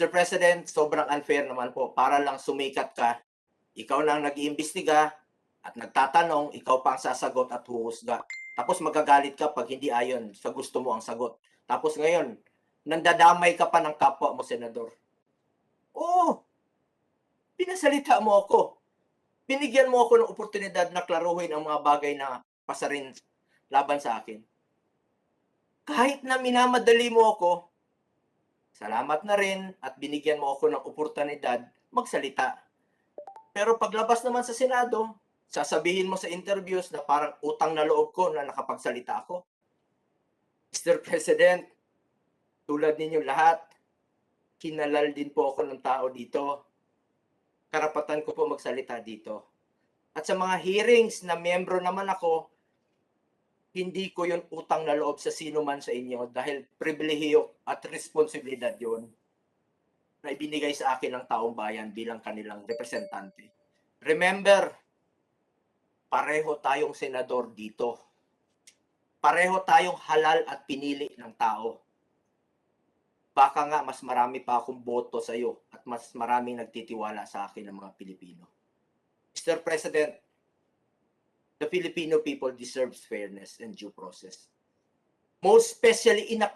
Mr. President, sobrang unfair naman po. Para lang sumikat ka, ikaw lang nag-iimbestiga at nagtatanong, ikaw pa ang sasagot at huhusga. Tapos magagalit ka pag hindi ayon sa gusto mo ang sagot. Tapos ngayon, nandadamay ka pa ng kapwa mo, Senador. Oo, pinasalita mo ako. Binigyan mo ako ng oportunidad na klaruhin ang mga bagay na pasarin laban sa akin. Kahit na minamadali mo ako, salamat na rin at binigyan mo ako ng oportunidad magsalita. Pero paglabas naman sa Senado, sasabihin mo sa interviews na parang utang na loob ko na nakapagsalita ako. Mr. President, tulad ninyo lahat, kinalal din po ako ng tao dito. Karapatan ko po magsalita dito. At sa mga hearings na miyembro naman ako, hindi ko yun utang na loob sa sino man sa inyo dahil pribilehiyo at responsibilidad yun na ibinigay sa akin ng taong bayan bilang kanilang representante. Remember, pareho tayong senador dito. Pareho tayong halal at pinili ng tao. Baka nga mas marami pa akong boto sa iyo at mas maraming nagtitiwala sa akin ng mga Pilipino. Mr. President, the Filipino people deserves fairness and due process. Most especially in a